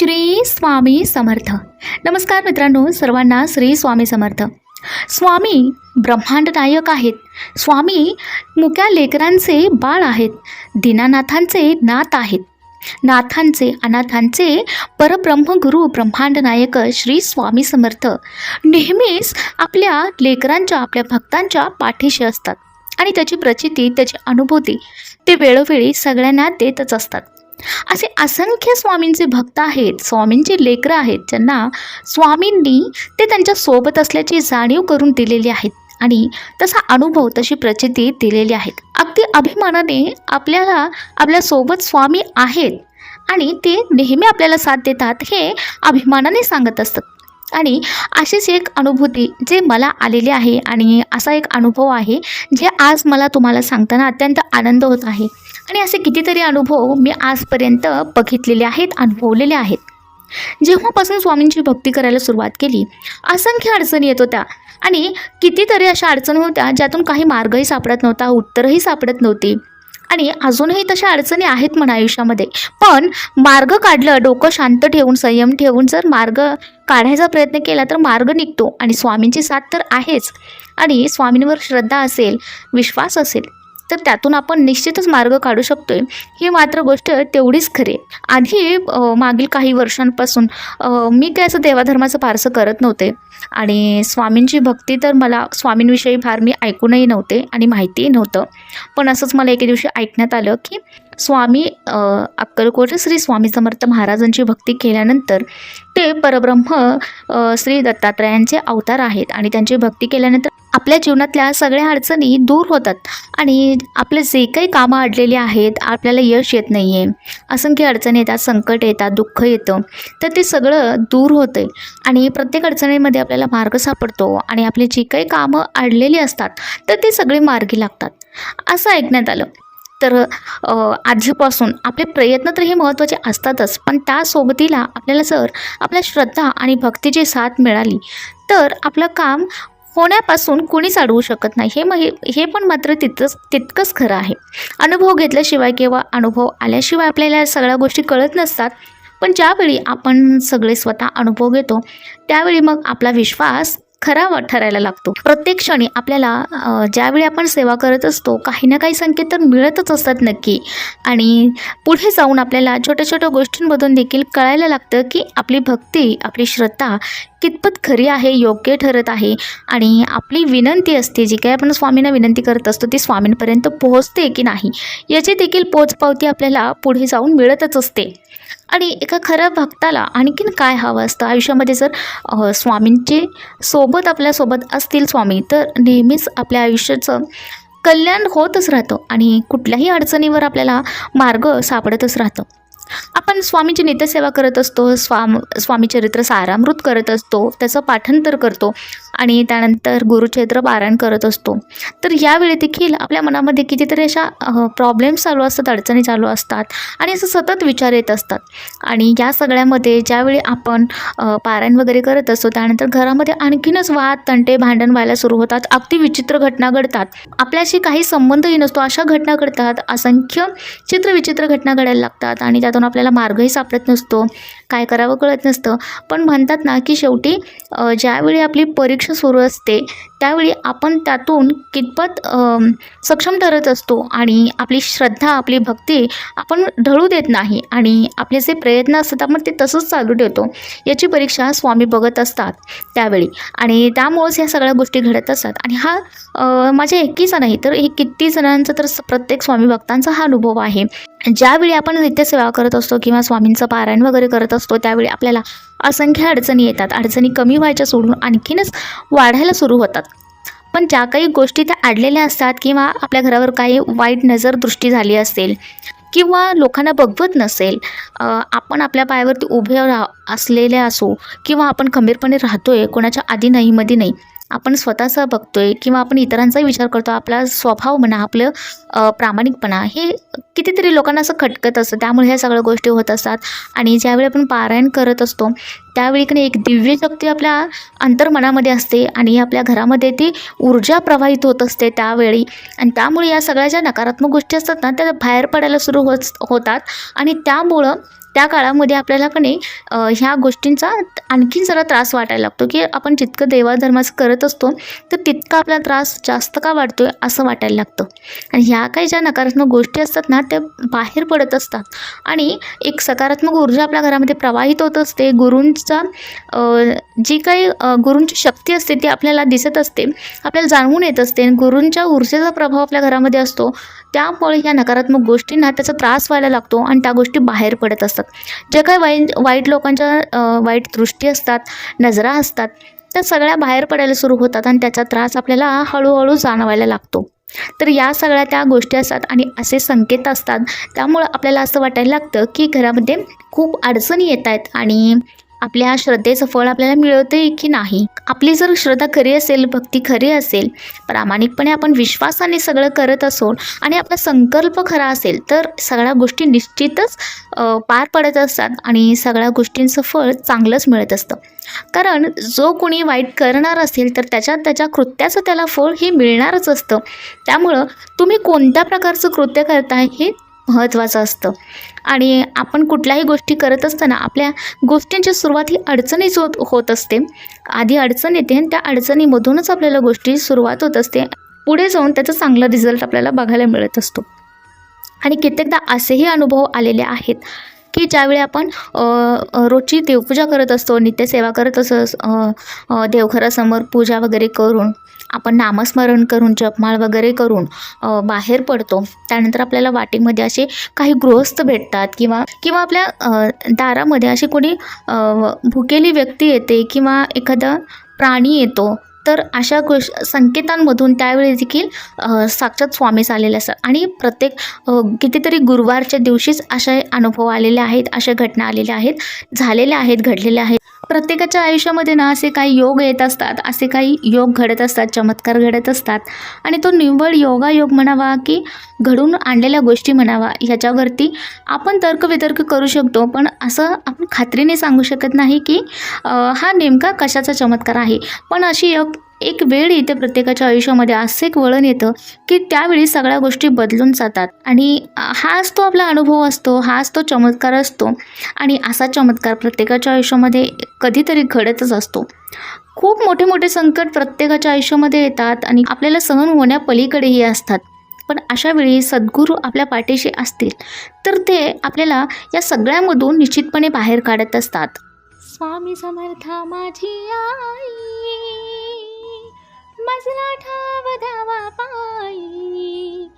श्री स्वामी समर्थ. नमस्कार मित्रांनो सर्वांना श्री स्वामी समर्थ. स्वामी ब्रह्मांड नायक आहेत. स्वामी मुक्या लेकरांचे बाळ आहेत. दीनानाथांचे नाथ आहेत. नाथांचे अनाथांचे परब्रह्म गुरु ब्रह्मांड नायक श्री स्वामी समर्थ नेहमीच आपल्या लेकरांच्या आपल्या भक्तांच्या पाठीशी असतात. आणि त्याची प्रचिती त्याची अनुभूती ते वेळोवेळी सगळ्यांना देतच असतात. असे असंख्य स्वामींचे भक्त आहेत स्वामींची लेकरं आहेत ज्यांना स्वामींनी ते त्यांच्यासोबत असल्याची जाणीव करून दिलेली आहेत आणि तसा अनुभव तशी प्रचिती दिलेली आहेत. अगदी अभिमानाने आपल्याला आपल्यासोबत स्वामी आहेत आणि ते नेहमी आपल्याला साथ देतात हे अभिमानाने सांगत असतात. आणि अशीच एक अनुभूती जे मला आलेली आहे आणि असा एक अनुभव आहे जे आज मला तुम्हाला सांगताना अत्यंत आनंद होत आहे. आणि असे कितीतरी अनुभव मी आजपर्यंत बघितलेले आहेत अनुभवलेले आहेत. जेव्हापासून स्वामींची भक्ती करायला सुरुवात केली असंख्य अडचणी येत होत्या. आणि कितीतरी अशा अडचणी होत्या ज्यातून काही मार्गही सापडत नव्हता उत्तरही सापडत नव्हती. आणि अजूनही तशा अडचणी आहेत म्हणा आयुष्यामध्ये. पण मार्ग काढलं डोकं शांत ठेवून संयम ठेवून जर मार्ग काढायचा प्रयत्न केला तर मार्ग निघतो आणि स्वामींची साथ तर आहेच. आणि स्वामींवर श्रद्धा असेल विश्वास असेल तर त्यातून आपण निश्चितच मार्ग काढू शकतो आहे ही मात्र गोष्ट तेवढीच खरी आधी मागील काही वर्षांपासून मी काय असं देवाधर्माचं फारसं करत नव्हते. आणि स्वामींची भक्ती तर मला स्वामींविषयी फार मी ऐकूनही नव्हते आणि माहितीही नव्हतं. पण असंच मला एके दिवशी ऐकण्यात आलं की स्वामी अक्कलकोट श्री स्वामी समर्थ महाराजांची भक्ती केल्यानंतर ते परब्रह्म श्री दत्तात्रयांचे अवतार आहेत. आणि त्यांची भक्ती केल्यानंतर आपल्या जीवनातल्या सगळ्या अडचणी दूर होतात आणि आपले जे काही कामं अडलेली आहेत आपल्याला यश येत नाही आहे असंख्य अडचणी येतात संकट येतात दुःख येतं. तर ते सगळं दूर होतं आणि प्रत्येक अडचणीमध्ये आपल्याला मार्ग सापडतो आणि आपली जी काही कामं अडलेली असतात तर ते सगळे मार्गी लागतात. असं ऐकण्यात आलं. तर आधीपासून आपले प्रयत्न तर हे महत्त्वाचे असतातच पण त्यासोबतीला आपल्याला जर आपल्या श्रद्धा आणि भक्तीची साथ मिळाली तर आपलं काम होण्यापासून कुणीच अडवू शकत नाही. हे मग हे हे पण मात्र तितकंच तितकंच खरं आहे. अनुभव घेतल्याशिवाय किंवा अनुभव आल्याशिवाय आपल्याला सगळ्या गोष्टी कळत नसतात. पण ज्यावेळी आपण सगळे स्वतः अनुभव घेतो त्यावेळी मग आपला विश्वास खरा ठरायला लागतो. प्रत्येक क्षणी आपल्याला ज्यावेळी आपण सेवा करत असतो काही ना काही संकेत तर मिळतच असतात नक्की. आणि पुढे जाऊन आपल्याला छोट्या छोट्या गोष्टींमधून देखील कळायला लागतं की आपली भक्ती आपली श्रद्धा कितपत खरी आहे योग्य ठरत आहे आणि आपली विनंती असते जी काही आपण स्वामींना विनंती करत असतो ती स्वामींपर्यंत पोहोचते की नाही याची देखील पोचपावती आपल्याला पुढे जाऊन मिळतच असते. आणि एका खऱ्या भक्ताला आणखीन काय हवं असतं? आयुष्यामध्ये जर स्वामींचे सोबत आपल्यासोबत असतील स्वामी तर नेहमीच आपल्या आयुष्याचं कल्याण होतच राहतं आणि कुठल्याही अडचणीवर आपल्याला मार्ग सापडतच राहतं. आपण स्वामीची नित्यसेवा करत असतो स्वाम स्वामी चरित्र सारामृत करत असतो त्याचं पाठांतर करतो आणि त्यानंतर गुरुचरित्र पारायण करत असतो. तर यावेळी देखील आपल्या मनामध्ये कितीतरी अशा प्रॉब्लेम्स चालू असतात अडचणी चालू असतात आणि असं सतत विचार येत असतात. आणि या सगळ्यामध्ये ज्यावेळी आपण पारायण वगैरे करत असतो त्यानंतर घरामध्ये आणखीनच वाद तंटे भांडण व्हायला सुरू होतात अगदी विचित्र घटना घडतात. आपल्याशी काही संबंधही नसतो अशा घटना घडतात असंख्य चित्रविचित्र घटना घडायला लागतात आणि त्यातून आपल्याला मार्गही सापडत नसतो. काय करावं कळत नसतं. पण म्हणतात ना की शेवटी ज्यावेळी आपली परीक्षा सुरू असते त्यावेळी आपण त्यातून कितपत सक्षम ठरत असतो आणि आपली श्रद्धा आपली भक्ती आपण ढळू देत नाही आणि आपले जे प्रयत्न असतात आपण ते तसंच चालू ठेवतो. याची परीक्षा स्वामी बघत असतात त्यावेळी. आणि त्यामुळंच ह्या सगळ्या गोष्टी घडत असतात. आणि हा माझ्या एकीचा नाही तर हे किती जणांचा तर प्रत्येक स्वामी भक्तांचा हा अनुभव आहे. ज्यावेळी आपण नित्यसेवा करत असतो किंवा स्वामींचं पारायण वगैरे करत असतो त्यावेळी आपल्याला असंख्य अडचणी येतात. अडचणी कमी व्हायच्या सोडून आणखीनच वाढायला सुरू होतात. पण ज्या काही गोष्टी त्या अडलेल्या असतात किंवा आपल्या घरावर काही वाईट नजर दृष्टी झाली असेल किंवा लोकांना बघवत नसेल आपण आपल्या पायावरती उभे राह असलेले असो किंवा आपण खंबीरपणे राहतो आहे कोणाच्या आधी नाही मध्ये नाही आपण स्वतःचा बघतोय किंवा आपण इतरांचाही विचार करतो आपला स्वभाव म्हणा आपलं प्रामाणिकपणा हे कितीतरी लोकांना असं खटकत असतं. त्यामुळे ह्या सगळ्या गोष्टी होत असतात. आणि ज्यावेळी आपण पारायण करत असतो त्यावेळी की एक दिव्य शक्ती आपल्या अंतर्मनामध्ये असते आणि आपल्या घरामध्ये ती ऊर्जा प्रवाहित होत असते त्यावेळी. आणि त्यामुळे या सगळ्या ज्या नकारात्मक गोष्टी असतात ना त्या बाहेर पडायला सुरू होत होतात. आणि त्यामुळं त्या काळामध्ये आपल्याला का ह्या गोष्टींचा आणखीन जरा त्रास वाटायला लागतो की आपण जितकं देवाधर्माचं करत असतो तर तितका आपला त्रास जास्त का वाढतो आहे असं वाटायला लागतं. आणि ह्या काही ज्या नकारात्मक गोष्टी असतात ना त्या बाहेर पडत असतात. आणि एक सकारात्मक ऊर्जा आपल्या घरामध्ये प्रवाहित होत असते गुरूंचा जी काही गुरुंची गुरूंची शक्ती असते ती आपल्याला दिसत असते आपल्याला जाणवून येत असते आणि गुरूंच्या ऊर्जेचा प्रभाव आपल्या घरामध्ये असतो. त्यामुळे ह्या नकारात्मक गोष्टींना त्याचा त्रास व्हायला लागतो आणि त्या गोष्टी बाहेर पडत असतात. ज्या काही वाई वाईट लोकांच्या वाईट दृष्टी असतात नजरा असतात त्या सगळ्या बाहेर पडायला सुरू होतात आणि त्याचा त्रास आपल्याला हळूहळू जाणवायला लागतो. तर या सगळ्या त्या गोष्टी असतात आणि असे संकेत असतात. त्यामुळं आपल्याला असं वाटायला लागतं की घरामध्ये खूप अडचणी येत आहेत आणि आपल्या श्रद्धेचं फळ आपल्याला मिळतं की नाही? आपली जर श्रद्धा खरी असेल भक्ती खरी असेल प्रामाणिकपणे आपण विश्वासाने सगळं करत असो आणि आपला संकल्प खरा असेल तर सगळ्या गोष्टी निश्चितच पार पडत असतात आणि सगळ्या गोष्टींचं फळ चांगलंच मिळत असतं. कारण जो कोणी वाईट करणार असेल तर त्याच्या त्याच्या कृत्याचं त्याला फळ हे मिळणारच असतं. त्यामुळं तुम्ही कोणत्या प्रकारचं कृत्य करताय हे महत्त्वाचं असतं. आणि आपण कुठल्याही गोष्टी करत असताना आपल्या गोष्टींची सुरुवात ही अडचणीच होत होत असते. आधी अडचण येते आणि त्या अडचणीमधूनच आपल्याला गोष्टी सुरुवात होत असते. पुढे जाऊन त्याचा चांगला रिझल्ट आपल्याला बघायला मिळत असतो. आणि कित्येकदा असेही अनुभव आलेले आहेत. की ज्यावेळी आपण रोजची देवपूजा करत असतो नित्यसेवा करत असो देवघरासमोर पूजा वगैरे करून आपण नामस्मरण करून जपमाळ वगैरे करून बाहेर पडतो. त्यानंतर आपल्याला वाटेमध्ये असे काही गृहस्थ भेटतात किंवा किंवा आपल्या दारामध्ये अशी कोणी भुकेली व्यक्ती येते किंवा एखादा प्राणी येतो तर अशा गोष संकेतांमधून त्यावेळी देखील साक्षात स्वामीच आलेले असतात. आणि प्रत्येक कितीतरी गुरुवारच्या दिवशीच असे अनुभव आलेले आहेत अशा घटना आलेल्या आहेत झालेल्या आहेत घडलेल्या आहेत. प्रत्येकाच्या आयुष्यामध्ये ना असे काही योग येत असतात असे काही योग घडत असतात चमत्कार घडत असतात. आणि तो निव्वळ योगायोग म्हणावा की घडून आणलेल्या गोष्टी म्हणावा ह्याच्यावरती आपण तर्कवितर्क करू शकतो. पण असं आपण खात्रीने सांगू शकत नाही की हा नेमका कशाचा चमत्कार आहे. पण अशी एक एक वेळ येते प्रत्येकाच्या आयुष्यामध्ये. असं एक वळण येतं की त्यावेळी सगळ्या गोष्टी बदलून जातात. आणि हाच तो आपला अनुभव असतो. हाच तो चमत्कार असतो. आणि असा चमत्कार प्रत्येकाच्या आयुष्यामध्ये कधीतरी घडतच असतो. खूप मोठे मोठे संकट प्रत्येकाच्या आयुष्यामध्ये येतात आणि आपल्याला सहन होण्यापलीकडेही असतात. पण अशा वेळी सद्गुरू आपल्या पाठीशी असतील तर ते आपल्याला या सगळ्यामधून निश्चितपणे बाहेर काढत असतात. स्वामी समर्था माझी आई मजला ठाव धावा पायी.